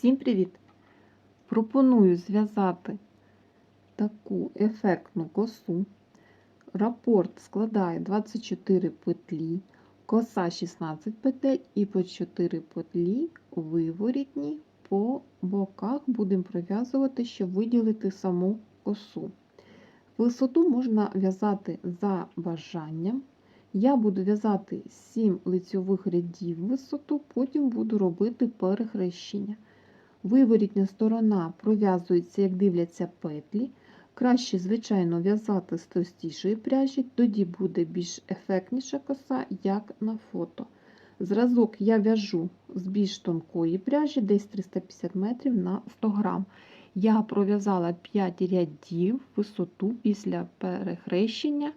Всім привіт! Пропоную зв'язати таку ефектну косу. Рапорт складає 24 петлі, коса 16 петель і по 4 петлі виворітні по боках будемо пров'язувати, щоб виділити саму косу. Висоту можна в'язати за бажанням. Я буду в'язати 7 лицьових рядів висоту, потім буду робити перехрещення. Виворітня сторона пров'язується, як дивляться петлі. Краще, звичайно, в'язати з товстішої пряжі, тоді буде більш ефектніша коса, як на фото. Зразок я в'яжу з більш тонкої пряжі, десь 350 метрів на 100 грам. Я пров'язала 5 рядів висоту після перехрещення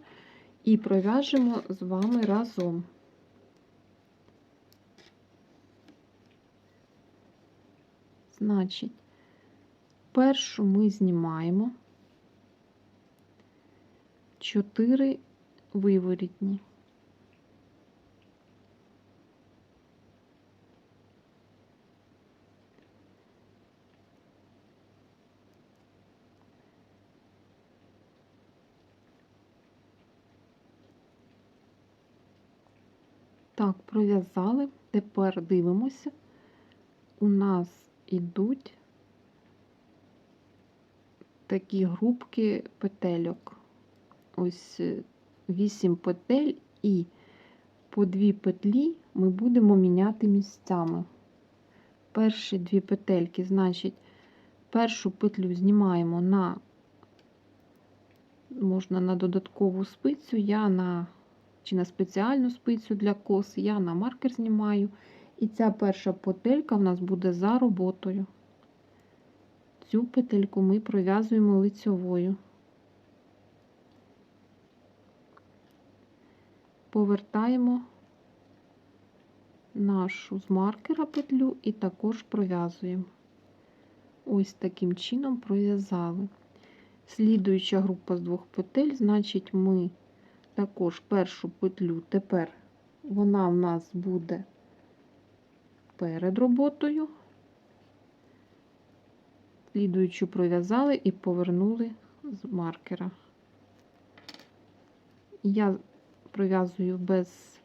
і пров'яжемо з вами разом. Значить, першу ми знімаємо 4 виворітні. Так, пров'язали. Тепер дивимося. У нас ідуть такі групки петельок. Ось 8 петель і по дві петлі ми будемо міняти місцями. Перші дві петельки, значить, першу петлю знімаємо на, можна на додаткову спицю, я на чи на спеціальну спицю для кос, я на маркер знімаю. І ця перша петелька в нас буде за роботою. Цю петельку ми пров'язуємо лицьовою. Повертаємо нашу з маркера петлю і також пров'язуємо. Ось таким чином пров'язали. Слідуюча група з двох петель, значить, ми також першу петлю тепер вона в нас буде перед роботою. Слідуючу пров'язали і повернули з маркера. Я пров'язую без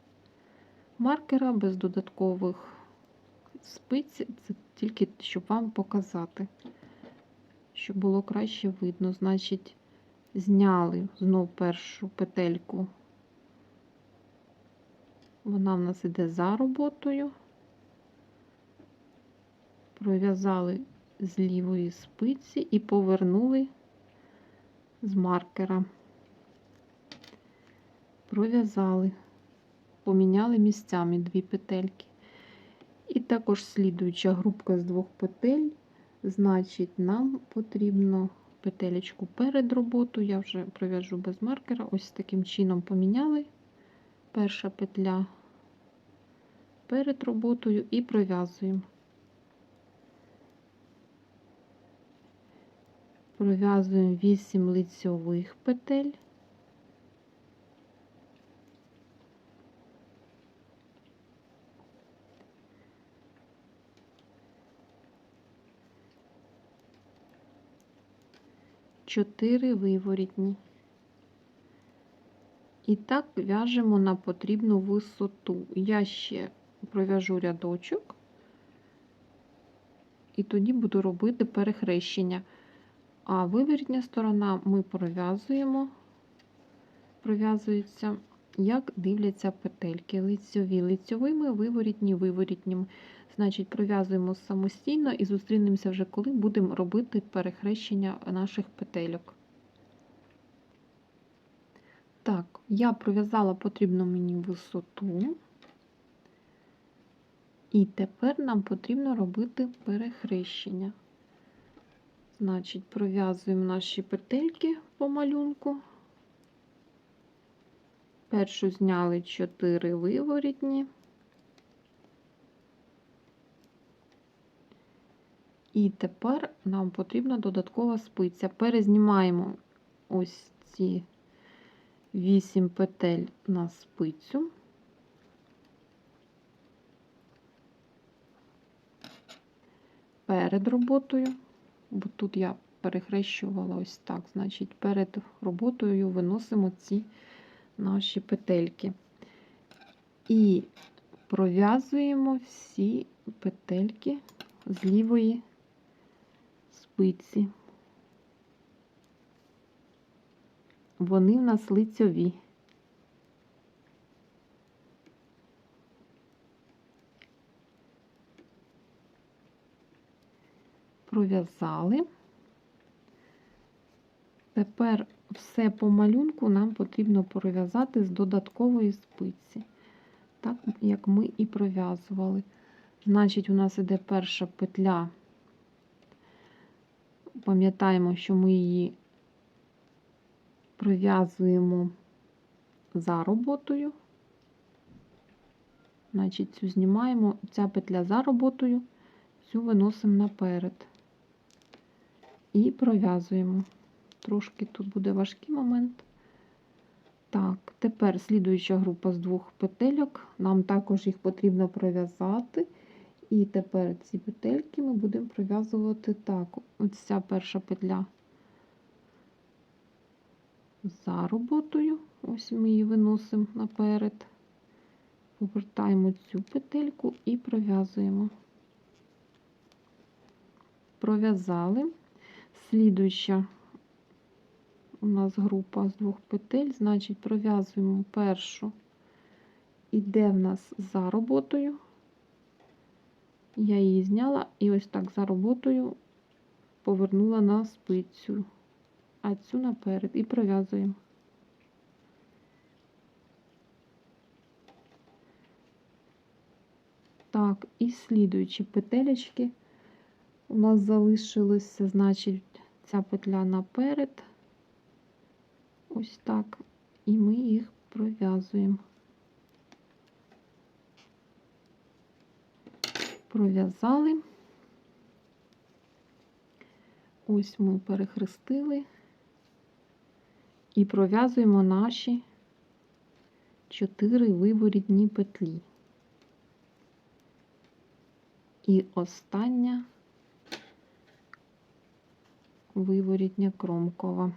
маркера, без додаткових спиць, це тільки щоб вам показати, щоб було краще видно. Значить, зняли знов першу петельку. Вона в нас іде за роботою, пров'язали з лівої спиці і повернули з маркера, пров'язали, поміняли місцями дві петельки. І також слідуюча групка з двох петель, значить, нам потрібно петелечку перед роботою, я вже пров'яжу без маркера, ось таким чином поміняли. Перша петля перед роботою і пров'язуємо. Пров'язуємо 8 лицьових петель. Чотири виворітні. І так в'яжемо на потрібну висоту. Я ще пров'яжу рядочок, і тоді буду робити перехрещення. А виворітня сторона ми пров'язуємо, пров'язується, як дивляться петельки. Лицьові лицьовими, виворітні, виворітніми. Значить, пров'язуємо самостійно і зустрінемося вже, коли будемо робити перехрещення наших петельок. Так, я пров'язала потрібну мені висоту. І тепер нам потрібно робити перехрещення. Значить, пров'язуємо наші петельки по малюнку. Першу зняли 4 виворітні. І тепер нам потрібна додаткова спиця. Перезнімаємо ось ці 8 петель на спицю. перед роботою, бо тут я перехрещувала ось так. Значить, перед роботою виносимо ці наші петельки. І пров'язуємо всі петельки з лівої спиці. Вони в нас лицьові. Пров'язали. Тепер все по малюнку нам потрібно пров'язати з додаткової спиці, так як ми і пров'язували. Значить, у нас іде перша петля. Пам'ятаємо, що ми її пров'язуємо за роботою. Значить, цю знімаємо, ця петля за роботою, цю виносимо наперед і пров'язуємо. Трошки тут буде важкий момент. Так, тепер слідуюча група з двох петельок. Нам також їх потрібно пров'язати. І тепер ці петельки ми будемо пров'язувати так. Ось ця перша петля за роботою. Ось ми її виносимо наперед. Повертаємо цю петельку і пров'язуємо. Пров'язали. Слідуюча у нас група з двох петель, значить, пров'язуємо першу, іде в нас за роботою. Я її зняла і ось так за роботою повернула на спицю, а цю наперед і пров'язуємо. Так, і слідуючі петелечки у нас залишилося, значить, ця петля наперед. Ось так, і ми їх пров'язуємо. Пров'язали. Ось ми перехрестили і пров'язуємо наші чотири виворітні петлі. І остання виворітня кромкова.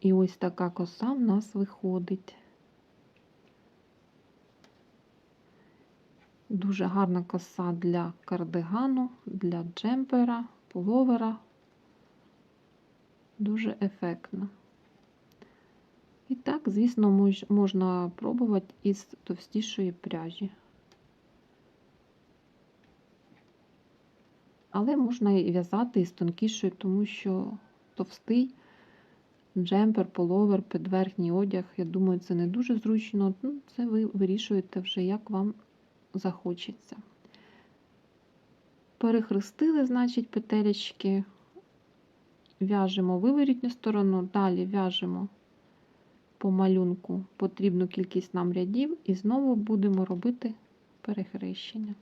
І ось така коса в нас виходить. Дуже гарна коса для кардигану, для джемпера, пуловера. Дуже ефектна. І так, звісно, можна пробувати із товстішої пряжі. Але можна і в'язати із тонкішою, тому що товстий джемпер, половер, підверхній одяг. Я думаю, це не дуже зручно. Ну, це ви вирішуєте вже, як вам захочеться. Перехрестили, значить, петелечки, в'яжемо виворітню сторону, далі в'яжемо по малюнку потрібну кількість нам рядів і знову будемо робити перехрещення.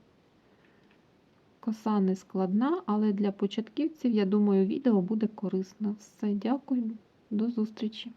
Коса не складна, але для початківців, я думаю, відео буде корисно. Все, дякую, до зустрічі!